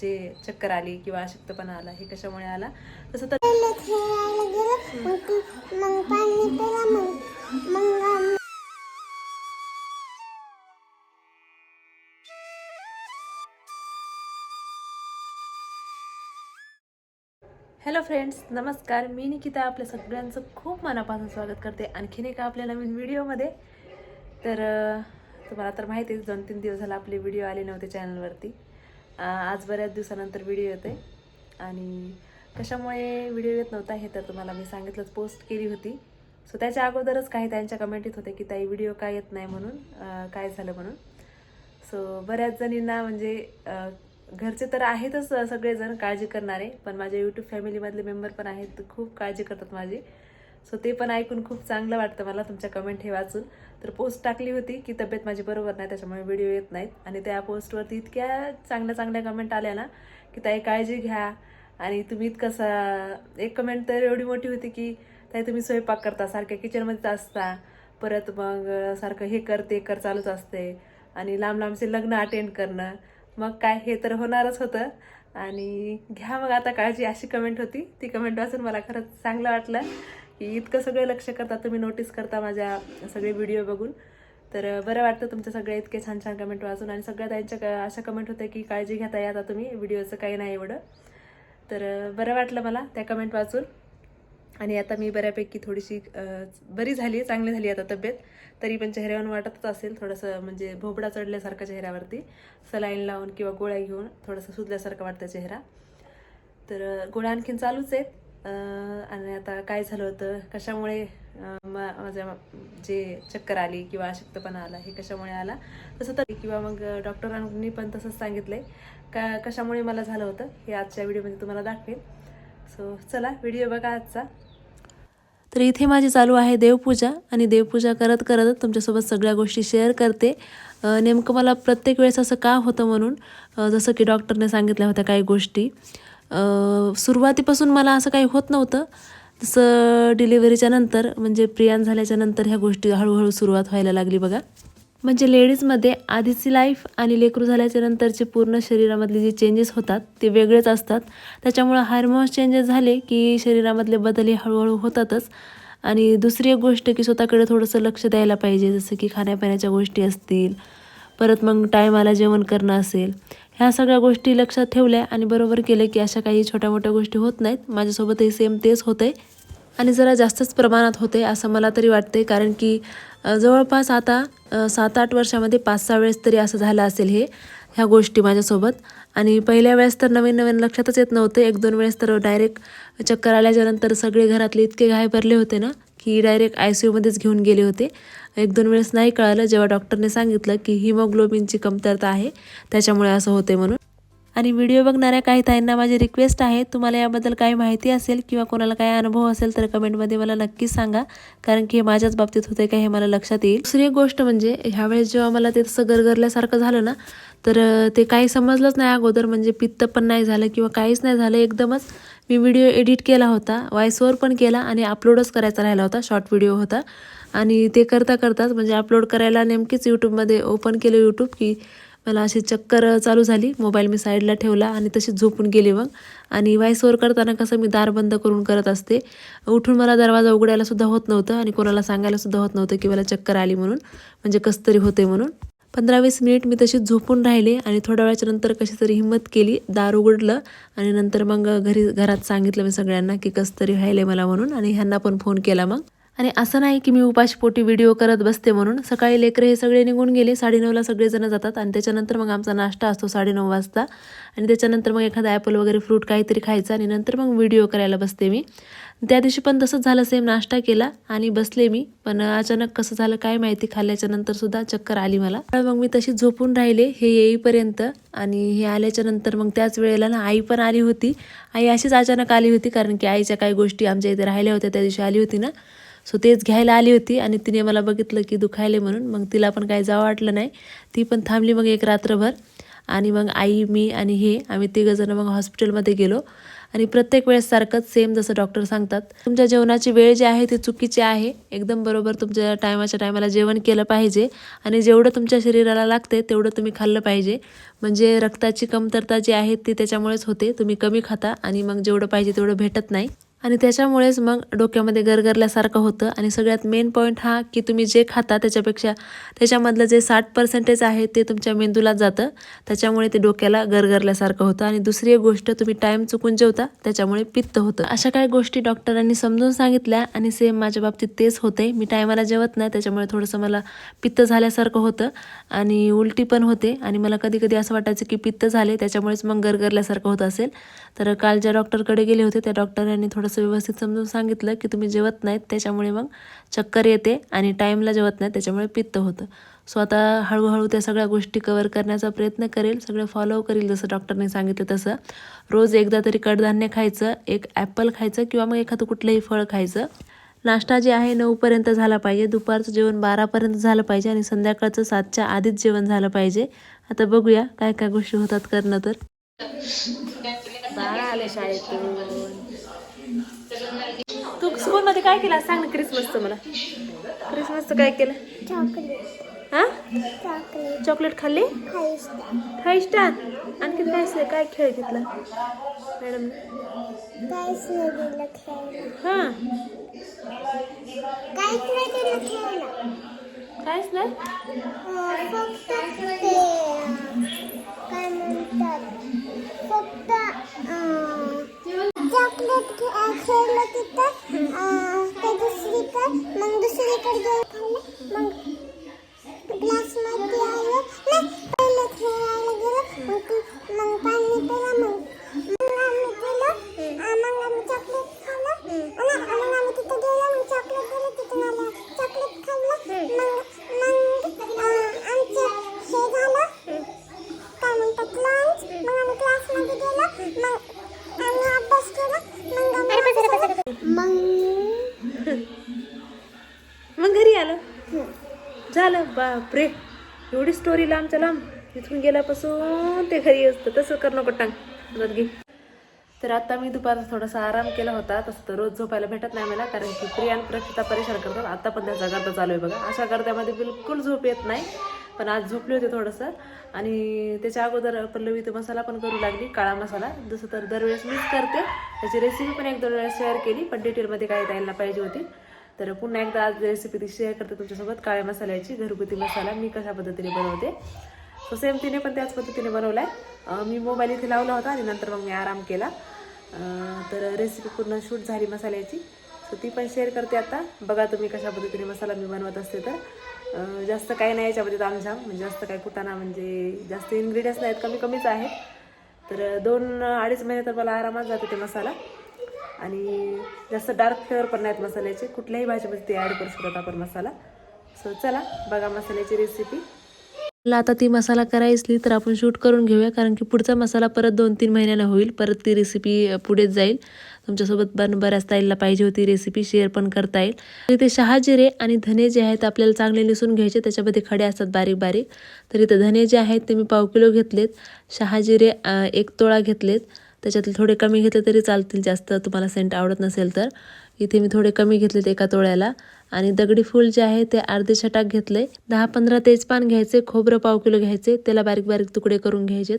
जे चक्कर आली किंवा अशक्तपणा आला हे कशामुळे आला? तसं तर हॅलो फ्रेंड्स नमस्कार. मी निकिता आपल्या सगळ्यांचं खूप मनापासून स्वागत करते आणखीन एका आपल्या नवीन व्हिडिओमध्ये. तर तुम्हाला तर माहिती आहे दोन तीन दिवस झाला आपले व्हिडिओ आले नव्हते चॅनलवरती आज बऱ्याच दिवसानंतर व्हिडिओ येते आणि कशामुळे व्हिडिओ येत नव्हता हे तर तुम्हाला मी सांगितलंच पोस्ट केली होती. सो त्याच्या अगोदरच काही त्यांच्या कमेंट येत होते की ताई व्हिडिओ काय येत नाही म्हणून? काय झालं म्हणून? सो बऱ्याच जणींना म्हणजे घरचे तर आहेतच सगळेजण काळजी करणारे पण माझ्या यूट्यूब फॅमिलीमधले मेंबर पण आहेत खूप काळजी करतात माझी. सो ते पण ऐकून खूप चांगलं वाटतं मला तुमच्या कमेंट हे वाचून. तर पोस्ट टाकली होती की तब्येत माझी बरोबर नाही त्याच्यामुळे व्हिडिओ येत नाहीत. आणि त्या पोस्टवरती इतक्या चांगल्या चांगल्या कमेंट आल्या ना की ताई काळजी घ्या. आणि तुम्ही इतकं एक कमेंट तर एवढी मोठी होती की ताई तुम्ही स्वयंपाक करता सारख्या किचनमध्येच असता. परत मग सारखं हे कर ते कर चालूच असते. आणि लांब लांबचे लग्न अटेंड करणं. मग काय हे तर होणारच होतं. आणि घ्या मग आता काळजी अशी कमेंट होती. ती कमेंट वाचून मला खरंच चांगलं वाटलं. की इतकं सगळं लक्ष करता तुम्ही नोटीस करता माझ्या सगळे व्हिडिओ बघून. तर बरं वाटतं तुमच्या सगळ्या इतके छान छान कमेंट वाचून आणि सगळ्या त्यांच्या क- अशा कमेंट होत्या की काळजी घेता या आता तुम्ही व्हिडिओचं काही नाही एवढं. तर बरं वाटलं मला त्या कमेंट वाचून. आणि आता मी बऱ्यापैकी थोडीशी बरी झाली चांगली झाली आता तब्येत. तरी पण चेहऱ्यावर वाटतच असेल थोडंसं म्हणजे भोपडा चढल्यासारखं चेहऱ्यावरती. सलाईन लावून किंवा गोळ्या घेऊन थोडंसं सुजल्यासारखं वाटतं चेहरा. तर गोळ्या आणखीन चालूच आहेत. आणि आता काय झालं होतं? कशामुळे मा- माझ्या जे चक्कर आली किंवा अशक्तपणा आला हे कशामुळे आला? तसं तर किंवा मग डॉक्टरांनी पण तसंच सांगितलंय. का कशामुळे मला झालं होतं हे आजच्या व्हिडिओमध्ये तुम्हाला दाखवेन. सो चला व्हिडिओ बघा आजचा. तर इथे माझी चालू आहे देवपूजा आणि देवपूजा करत करत तुमच्यासोबत सगळ्या गोष्टी शेअर करते. नेमकं मला प्रत्येक वेळेस असं का होतं म्हणून जसं की डॉक्टरने सांगितल्या होत्या काही गोष्टी. सुरुवातीपासून मला असं काही होत नव्हतं. तसं डिलिव्हरीच्या नंतर म्हणजे प्रियान झाल्याच्यानंतर ह्या गोष्टी हळूहळू सुरुवात व्हायला लागली बघा. म्हणजे लेडीजमध्ये आधीची लाईफ आणि लेकरू झाल्याच्या नंतरचे पूर्ण शरीरामधले जे चेंजेस होतात ते वेगळेच असतात. त्याच्यामुळं हार्मोन्स चेंजेस झाले की शरीरामधले बदल हे हळूहळू होतातच. आणि दुसरी एक गोष्ट की स्वतःकडे थोडंसं लक्ष द्यायला पाहिजे जसं की खाण्यापिण्याच्या गोष्टी असतील. परत मग टायमाला जेवण करणं असेल. ह्या सगळ्या गोष्टी लक्षात ठेवल्या आणि बरोबर केलं की अशा काही छोट्या मोठ्या गोष्टी होत नाहीत. माझ्यासोबतही सेम तेच होते. आणि जरा जास्तच प्रमाणात होते असं मला तरी वाटते कारण की जवळपास आता सात आठ वर्षामध्ये पाच सहा वेळेस तरी असं झालं असेल हे ह्या गोष्टी माझ्यासोबत. आणि पहिल्या वेळेस तर नवीन नवीन लक्षातच येत नव्हते. एक दोन वेळेस तर डायरेक्ट चक्कर आल्याच्यानंतर सगळे घरातले इतके घाय भरले होते ना. की डायरेक्ट आय सी यूमध्येच घेऊन गेले होते. एक दोन वेळेस नाही कळालं जेव्हा डॉक्टरने सांगितलं की हिमोग्लोबिनची कमतरता आहे त्याच्यामुळे असं होते म्हणून. आणि व्हिडिओ बघणाऱ्या काही ताईंना माझी रिक्वेस्ट आहे. तुम्हाला याबद्दल काही माहिती असेल किंवा कोणाला काही अनुभव असेल तर कमेंटमध्ये मला नक्कीच सांगा. कारण की हे माझ्याच बाबतीत होते का हे मला लक्षात येईल. दुसरी एक गोष्ट म्हणजे ह्यावेळेस जेव्हा मला ते तसं गरगरल्यासारखं झालं ना तर ते काही समजलंच नाही अगोदर. म्हणजे पित्त पण नाही झालं किंवा काहीच नाही झालं. एकदमच मी व्हिडिओ एडिट केला होता व्हॉइसओवर पण केला आणि अपलोडच करायचा राहिला होता. शॉर्ट व्हिडिओ होता. आणि ते करता करताच म्हणजे अपलोड करायला नेमकीच यूट्यूबमध्ये ओपन केलं यूट्यूब की मला अशी चक्कर चालू झाली. मोबाईल मी साईडला ठेवला आणि तशीच झोपून गेली मग. आणि व्हॉइसओवर करताना कसं मी दार बंद करून करत असते. उठून मला दरवाजा उघडायला सुद्धा होत नव्हतं आणि कोणाला सांगायला सुद्धा होत नव्हतं की मला चक्कर आली म्हणून. म्हणजे कसं तरी होते म्हणून. पंधरा वीस मिनिट मी तशीच झोपून राहिले आणि थोड्या वेळाच्या नंतर कशी तरी हिंमत केली. दार उघडलं आणि नंतर मग घरी घरात सांगितलं मी सगळ्यांना की कसं तरी व्हायले मला म्हणून आणि ह्यांना पण फोन केला मग. आणि असं नाही की मी उपाशीपोटी व्हिडिओ करत बसते म्हणून. सकाळी लेकरं हे सगळे निघून गेले साडेनऊला सगळेजण जातात आणि त्याच्यानंतर मग आमचा नाश्ता असतो साडेनऊ वाजता. आणि त्याच्यानंतर मग एखादा ॲपल वगैरे फ्रूट काहीतरी खायचं आणि नंतर मग व्हिडिओ करायला बसते मी. त्या दिवशी पण तसंच झालं सेम नाश्ता केला आणि बसले मी. पण अचानक कसं झालं काय माहिती खाल्ल्याच्या नंतर सुद्धा चक्कर आली मला. मग मी तशी झोपून राहिले हे येईपर्यंत. आणि हे आल्याच्यानंतर मग त्याच वेळेला ना आई पण आली होती. आई अशीच अचानक आली होती कारण की आईच्या काही गोष्टी आमच्या इथे राहिल्या होत्या त्या दिवशी आली होती ना. सो तेच घ्यायला आली होती आणि तिने मला बघितलं की दुखायले म्हणून. मग तिला पण काही जावं वाटलं नाही. ती पण थांबली मग एक रात्रभर. आणि मग आई मी आणि हे आम्ही तिघंजणं मग हॉस्पिटलमध्ये गेलो. आणि प्रत्येक वेळेस सारखंच सेम जसं डॉक्टर सांगतात. तुमच्या जेवणाची वेळ जी आहे ती चुकीची आहे. एकदम बरोबर तुमच्या टायमाच्या टायमाला जेवण केलं पाहिजे. आणि जेवढं तुमच्या शरीराला लागते तेवढं तुम्ही खाल्लं पाहिजे. म्हणजे रक्ताची कमतरता जी आहे ती त्याच्यामुळेच होते. तुम्ही कमी खाता आणि मग जेवढं पाहिजे तेवढं भेटत नाही. आणि त्याच्यामुळेच मग डोक्यामध्ये गरगरल्यासारखं होतं. आणि सगळ्यात मेन पॉईंट हा की तुम्ही जे खाता त्याच्यापेक्षा त्याच्यामधलं जे साठ पर्सेंटेज आहे ते तुमच्या मेंदूला जातं. त्याच्यामुळे ते डोक्याला गरगरल्यासारखं होतं. आणि दुसरी एक गोष्ट तुम्ही टाईम चुकून जेवता त्याच्यामुळे पित्त होतं. अशा काही गोष्टी डॉक्टरांनी समजून सांगितल्या आणि सेम माझ्या बाबतीत तेच होते मी टायमाला जेवत नाही त्याच्यामुळे थोडंसं मला पित्त झाल्यासारखं होतं. आणि उलटी पण होते. आणि मला कधी कधी असं वाटायचं की पित्त झाले त्याच्यामुळेच मग गरगरल्यासारखं होत असेल. तर काल ज्या डॉक्टरकडे गेले होते त्या डॉक्टरांनी थोडंसं व्यवस्थित समजून सांगितलं की तुम्ही जेवत नाहीत त्याच्यामुळे मग चक्कर येते आणि टाईमला जेवत नाही त्याच्यामुळे पित्त होतं. सो आता हळूहळू त्या सगळ्या गोष्टी कवर करण्याचा प्रयत्न करेल सगळं फॉलो करेल जसं डॉक्टरने सांगितलं तसं. रोज एकदा तरी कडधान्य खायचं एक ॲपल खायचं किंवा मग एखादं कुठलंही फळ खायचं. नाश्ता जे आहे नऊपर्यंत झाला पाहिजे दुपारचं जेवण बारापर्यंत झालं पाहिजे आणि संध्याकाळचं सातच्या आधीच जेवण झालं पाहिजे. आता बघूया काय काय गोष्टी होतात करणं तर. बाळा आले शाळेतून. स्कूलमध्ये काय केलं? सांग ना क्रिसमसचं मला क्रिसमसचं काय केलं? चॉकलेट हा? चॉकलेट चॉकलेट खाल्ली? फाईव्ह स्टार आणखी काय काय खेळ घेतला? मॅडम? हां. काहीच नाही फक्त खेळलं तिथं अं, ते दुसरीकडे मग दुसरीकडे बापरे एवढी स्टोरी लांबच्या लांब इथून गेल्यापासून ते घरी असतं तसं करणं नको घे. तर आता मी दुपारचा थोडासा आराम केला होता तसं तर रोज झोपायला भेटत नाही मला कारण की प्रिया आणि प्रक्षिता परेशान करतात आता पण त्याचा गर्दा चालू आहे बघा. अशा गर्द्यामध्ये बिलकुल झोप येत नाही पण आज झोपले होते थोडंसं. आणि त्याच्या अगोदर पल्लवी ते मसाला पण करू लागली काळा मसाला. जसं तर दरवेळेस मीच करते त्याची रेसिपी पण एक दोन वेळेस शेअर केली पण डिटेलमध्ये काय द्यायला पाहिजे होती. तर पुन्हा एकदा आज रेसिपी ती शेअर करते तुमच्यासोबत काळ्या मसाल्याची घरगुती मसाला मी कशा पद्धतीने बनवते. सो सेम तिने पण त्याच पद्धतीने बनवला आहे मी मोबाईल इथे लावला होता आणि नंतर मग मी आराम केला. तर रेसिपी पूर्ण शूट झाली मसाल्याची. सो ती पण शेअर करते आता. बघा तुम्ही कशा पद्धतीने मसाला मी बनवत असते तर. जास्त काही नाही याच्यामध्ये तामझाम म्हणजे जास्त काही कुटाणा म्हणजे जास्त इन्ग्रेडियंट्स नाहीत कमी कमीच आहेत. तर दोन अडीच महिने तर मला आरामात जाते ते मसाला. आणि जास्त डार्क फ्लेवर पण नाहीत मसाल्याचे. कुठल्याही भाजीमध्ये ते ॲड करू शकतात आपण मसाला. सो चला बघा मसाल्याची रेसिपी मला आता ती मसाला करायचली तर आपण शूट करून घेऊया कारण की पुढचा मसाला परत दोन तीन महिन्याला होईल. परत ती रेसिपी पुढेच जाईल. तुमच्यासोबत पण बऱ्याच ताईला पाहिजे होती रेसिपी शेअर पण करता येईल. तर इथे शहाजिरे आणि धने जे आहेत आपल्याला चांगले निसून घ्यायचे त्याच्यामध्ये खडे असतात बारीक बारीक तर इथं धने जे आहेत ते मी पाव किलो घेतलेत. शहाजिरे एक तोळा घेतलेत. त्याच्यातले थोडे कमी घेतले तरी चालतील जास्त तुम्हाला सेंट आवडत नसेल तर. इथे मी थोडे कमी घेतलेत एका तोळ्याला. आणि दगडी फूल जे आहे ते अर्धे छटाक घेतले. दहा पंधरा तेजपान घ्यायचे खोबरं पाव किलो घ्यायचे त्याला बारीक बारीक तुकडे करून घ्यायचेत.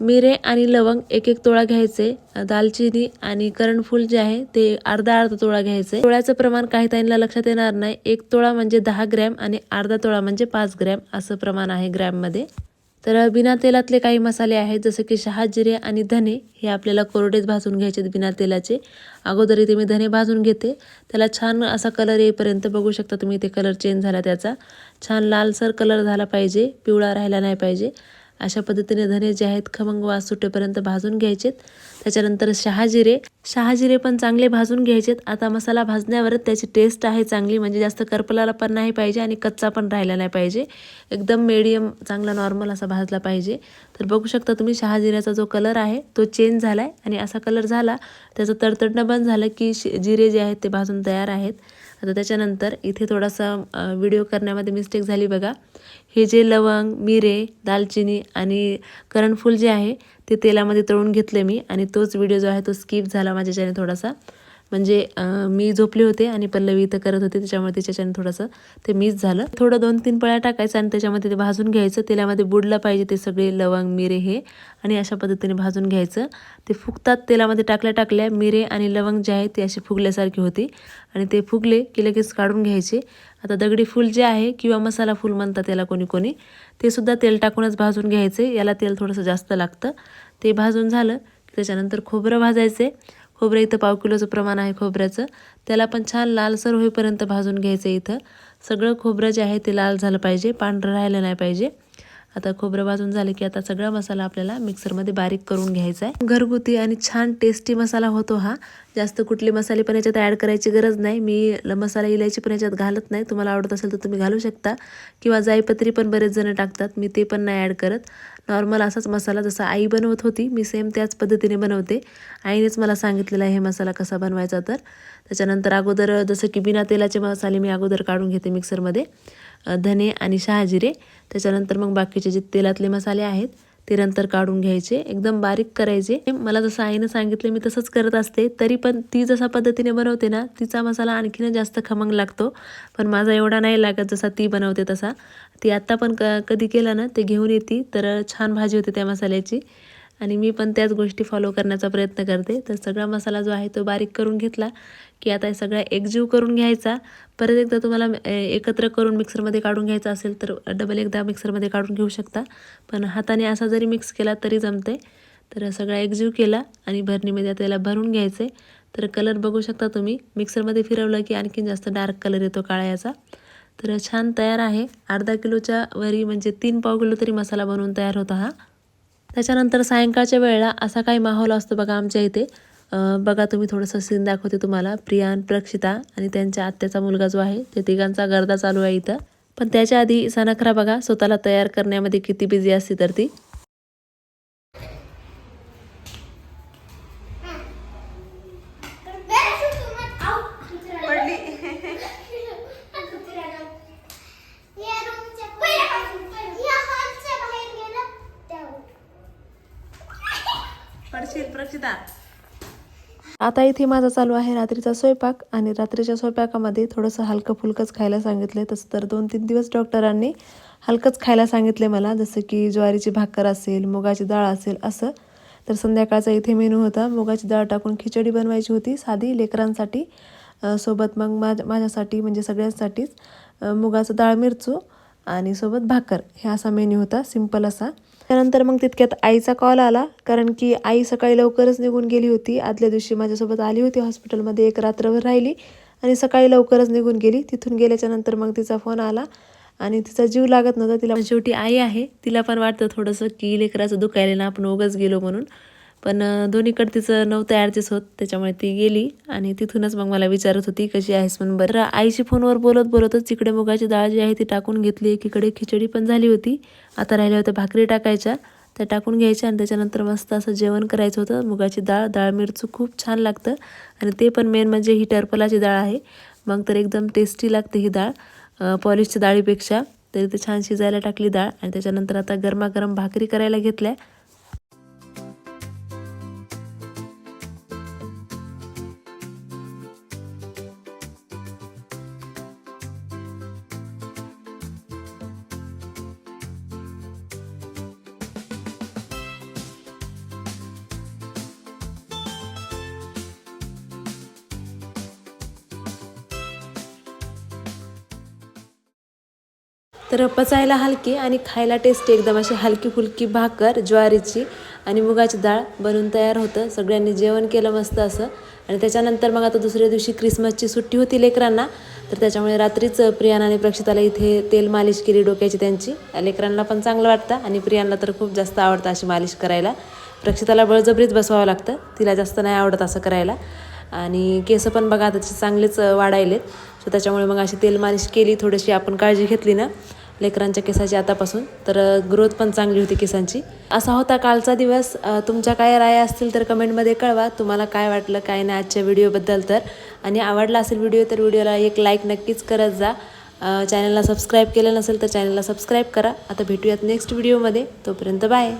मिरे आणि लवंग एक एक तोळा घ्यायचे दालचिनी आणि करणफूल जे आहे ते अर्धा अर्धा तोळा घ्यायचे. तोळ्याचं प्रमाण काही ताईंना लक्षात येणार नाही. एक तोळा म्हणजे दहा ग्रॅम आणि अर्धा तोळा म्हणजे पाच ग्रॅम असं प्रमाण आहे ग्रॅममध्ये. तर बिना तेलातले काही मसाले आहेत जसं की शहाजिरे आणि धने हे आपल्याला कोरडेच भाजून घ्यायचे आहेत बिना तेलाचे. अगोदर इथे मी धने भाजून घेते. त्याला छान असा कलर येईपर्यंत बघू शकता तुम्ही इथे कलर चेंज झाला त्याचा. छान लालसर कलर झाला पाहिजे पिवळा राहिला नाही पाहिजे. अशा पद्धतीने धने जे आहेत खमंग वास सुटेपर्यंत भाजून घ्यायचेत. त्याच्यानंतर शहाजिरे. शहाजिरे पण चांगले भाजून घ्यायचेत. आता मसाला भाजण्यावरच त्याची टेस्ट आहे चांगली. म्हणजे जास्त करपलाला पण नाही पाहिजे आणि कच्चा पण राहिला नाही पाहिजे. एकदम मेडियम चांगला नॉर्मल असा भाजला पाहिजे. तर बघू शकता तुम्ही शहाजिऱ्याचा जो कलर आहे तो चेंज झाला आहे आणि असा कलर झाला त्याचं तडतडणं बंद झालं की शि- जिरे जे आहेत ते भाजून तयार आहेत. आता त्याच्यानंतर इथे थोडासा व्हिडिओ करण्यामध्ये मिस्टेक झाली बघा. हे जे लवंग मिरे दालचिनी आणि करणफूल जे आहे ते तेलामध्ये तळून घेतले मी आणि तोच व्हिडिओ जो आहे तो स्किप झाला माझ्याच्याने थोडासा. म्हणजे मी झोपले होते आणि पल्लवी इथं करत होते त्याच्यामुळे त्याच्याच्याने थोडंसं ते मिस झालं. थोडं दोन तीन पळ्या टाकायचं आणि त्याच्यामध्ये ते भाजून घ्यायचं. तेलामध्ये बुडलं पाहिजे ते सगळे लवंग मिरे हे. आणि अशा पद्धतीने भाजून घ्यायचं. ते फुगतात तेलामध्ये टाकल्या टाकल्या मिरे आणि लवंग जे आहे ते असे फुगल्यासारखी होती. आणि ते फुगले की लगेच काढून घ्यायचे. आता दगडी फूल जे आहे किंवा मसाला फूल म्हणतात त्याला कोणी कोणी ते सुद्धा तेल टाकूनच भाजून घ्यायचे. याला तेल थोडंसं जास्त लागतं. ते भाजून झालं की त्याच्यानंतर खोबरं भाजायचे. खोबरं इथं पाव किलोचं प्रमाण आहे खोबऱ्याचं. त्याला पण छान लालसर होईपर्यंत भाजून घ्यायचं इथं. सगळं खोबरं जे आहे ते लाल झालं पाहिजे. पांढरं राहिलं नाही पाहिजे. आता खोबरं भाजून झाले की आता सगळा मसाला आपल्याला मिक्सरमध्ये बारीक करून घ्यायचा आहे. घरगुती आणि छान टेस्टी मसाला होतो हा. जास्त कुठले मसाले पण याच्यात ॲड करायची गरज नाही. मी ल- मसाला इलायची पण याच्यात घालत नाही. तुम्हाला आवडत असेल तर तुम्ही घालू शकता. किंवा जायपत्री पण बरेच जण टाकतात. मी ते पण नाही ॲड करत. नॉर्मल असाच मसाला जसा आई बनवत होती मी सेम त्याच पद्धतीने बनवते. आईनेच मला सांगितलेलं आहे हे मसाला कसा बनवायचा तर? त्याच्यानंतर अगोदर जसं की बिना तेलाचे मसाले मी अगोदर काढून घेते मिक्सरमध्ये धने आणि शहाजिरे त्याच्यानंतर मग बाकीचे जे तेलातले मसाले आहेत ते नंतर काढून घ्यायचे. एकदम बारीक करायचे. मला जसं आईनं सांगितलं मी तसंच करत असते. तरी पण ती जसा पद्धतीने बनवते ना तिचा मसाला आणखीन जास्त खमंग लागतो. पण माझा एवढा नाही लागत जसा ती बनवते तसा. ती आत्ता पण क कधी केलं ना ते घेऊन येते. तर छान भाजी होते त्या मसाल्याची. आणि मी पण त्याच गोष्टी फॉलो करण्याचा प्रयत्न करते. तर सगळा मसाला जो आहे तो बारीक करून घेतला की आता हे सगळा एकजीव करून घ्यायचा. परत एकदा तुम्हाला एकत्र करून मिक्सरमध्ये काढून घ्यायचा असेल तर डबल एकदा मिक्सरमध्ये काढून घेऊ शकता. पण हाताने असा जरी मिक्स केला तरी जमते. तर सगळा एकजीव केला आणि भरणीमध्ये आता त्याला भरून घ्यायचे. तर कलर बघू शकता तुम्ही. मिक्सरमध्ये फिरवलं की आणखीन जास्त डार्क कलर येतो काळा याचा तर छान तयार आहे. अर्धा किलोच्या वरी म्हणजे तीन पाव किलो तरी मसाला बनवून तयार होता हा. त्याच्यानंतर सायंकाळच्या वेळेला असा काही माहोल असतो बघा आमच्या इथे. बघा तुम्ही थोडंसं सीन दाखवते तुम्हाला. प्रियान प्रक्षिता आणि त्यांच्या आत्याचा मुलगा जो आहे ते तिघांचा गर्दा चालू आहे इथं. पण त्याच्या आधी सनखरा बघा स्वतःला तयार करण्यामध्ये किती बिझी असते तर ती. आता इथे माझा चालू आहे रात्रीचा स्वयंपाक आणि रात्रीच्या स्वयंपाकामध्ये थोडंसं हलकं फुलकंच खायला सांगितलं तसं तर दोन तीन दिवस डॉक्टरांनी हलकंच खायला सांगितले मला. जसं की ज्वारीची भाकर असेल मुगाची डाळ असेल असं. तर संध्याकाळचा इथे मेनू होता. मुगाची डाळ टाकून खिचडी बनवायची होती साधी लेकरांसाठी. सोबत मग माझ माझ्यासाठी म्हणजे सगळ्यांसाठीच मुगाचं डाळ मिरचू आणि सोबत भाकर. हे असा मेन्यू होता. सिंपल असा. त्यानंतर मग तितक्यात आईचा कॉल आला. कारण की आई सकाळी लवकरच निघून गेली होती. आदल्या दिवशी माझ्यासोबत आली होती हॉस्पिटलमध्ये एक रात्रभर राहिली. आणि सकाळी लवकरच निघून गेली. तिथून गेल्याच्यानंतर मग तिचा फोन आला. आणि तिचा जीव लागत नव्हता. तिला शेवटी आई आहे. तिला पण वाटतं थोडंसं की लेकराचं दुखायला ना आपण उगाच गेलो म्हणून. पण दोन्हीकडे तिचं नव्हतं ॲडजस्ट होत त्याच्यामुळे ती गेली आणि तिथूनच मग मला विचारत होती कशी आहेस? म्हणून बरं. आईशी फोनवर बोलत बोलतच तिकडे मुगाची डाळ जी आहे ती टाकून घेतली. एकीकडे खिचडी पण झाली होती. आता राहिल्या होत्या भाकरी टाकायच्या. त्या टाकून घ्यायच्या आणि त्याच्यानंतर मस्त असं जेवण करायचं होतं. मुगाची डाळ डाळ मिरचू खूप छान लागतं आणि ते पण मेन म्हणजे ही टरपलाची डाळ आहे. मग तर एकदम टेस्टी लागते ही डाळ पॉलिशच्या डाळीपेक्षा. तरी ते छान शिजायला टाकली डाळ आणि त्याच्यानंतर आता गरमागरम भाकरी करायला घेतल्या. तर पचायला हलकी आणि खायला टेस्टी एकदम अशी हलकी फुलकी भाकर ज्वारीची आणि मुगाची डाळ बनवून तयार होतं. सगळ्यांनी जेवण केलं मस्त असं. आणि त्याच्यानंतर मग आता दुसऱ्या दिवशी क्रिसमसची सुट्टी होती लेकरांना. तर त्याच्यामुळे रात्रीच प्रियान आणि प्रक्षिताला इथे तेल मालिश केली डोक्याची त्यांची. लेकरांना पण चांगलं वाटतं आणि प्रियांना तर खूप जास्त आवडतं अशी मालिश करायला. प्रक्षिताला बळजबरीत बसवावं लागतं. तिला जास्त नाही आवडत असं करायला. आणि केस पण बघा त्याचे चांगलेच वाढायलेत. सो त्याच्यामुळे मग अशी तेल मालिश केली थोडीशी आपण काळजी घेतली ना लेकरांच्या केसाची आतापासून. तर ग्रोथ पण चांगली होती केसांची. असा होता कालचा दिवस. तुमच्या काय राय असतील तर कमेंटमध्ये कळवा. तुम्हाला काय वाटलं काय नाही आजच्या व्हिडिओबद्दल तर. आणि आवडला असेल व्हिडिओ तर व्हिडिओला एक लाईक नक्कीच करत जा. चॅनलला सबस्क्राईब केलं नसेल तर चॅनलला सबस्क्राईब करा. आता भेटूयात नेक्स्ट व्हिडिओमध्ये. तोपर्यंत बाय.